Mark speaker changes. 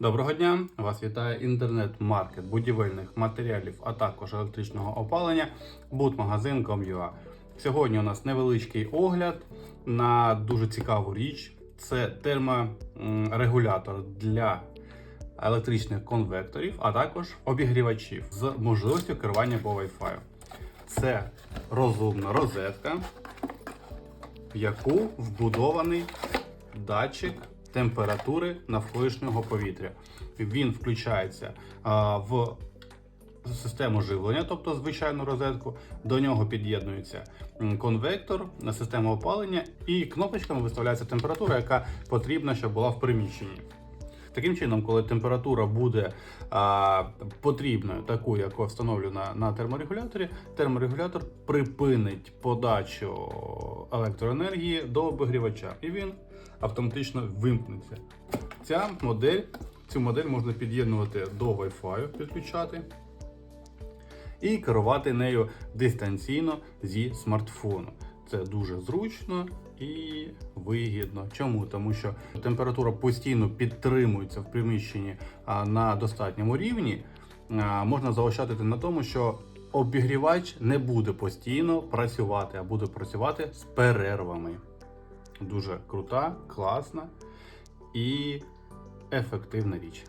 Speaker 1: Доброго дня! Вас вітає інтернет-маркет будівельних матеріалів, а також електричного опалення Будмагазин.com.ua. Сьогодні у нас невеличкий огляд на дуже цікаву річ. Це терморегулятор для електричних конвекторів, а також обігрівачів з можливістю керування по Wi-Fi. Це розумна розетка, в яку вбудований датчик температури навколишнього повітря. Він включається а, в систему живлення, тобто звичайну розетку. До нього під'єднується конвектор систему опалення, і кнопочками виставляється температура, яка потрібна, щоб була в приміщенні. Таким чином, коли температура буде а, потрібною, таку, яку встановлена на терморегуляторі, терморегулятор припинить подачу електроенергії до обігрівача, і він автоматично вимкнеться. Ця модель, цю модель можна під'єднувати до Wi-Fi, підключати і керувати нею дистанційно зі смартфону. Це дуже зручно і вигідно. Чому? Тому що температура постійно підтримується в приміщенні на достатньому рівні. Можна заощадити на тому, що обігрівач не буде постійно працювати, а буде працювати з перервами. Дуже крута, класна і ефективна річ.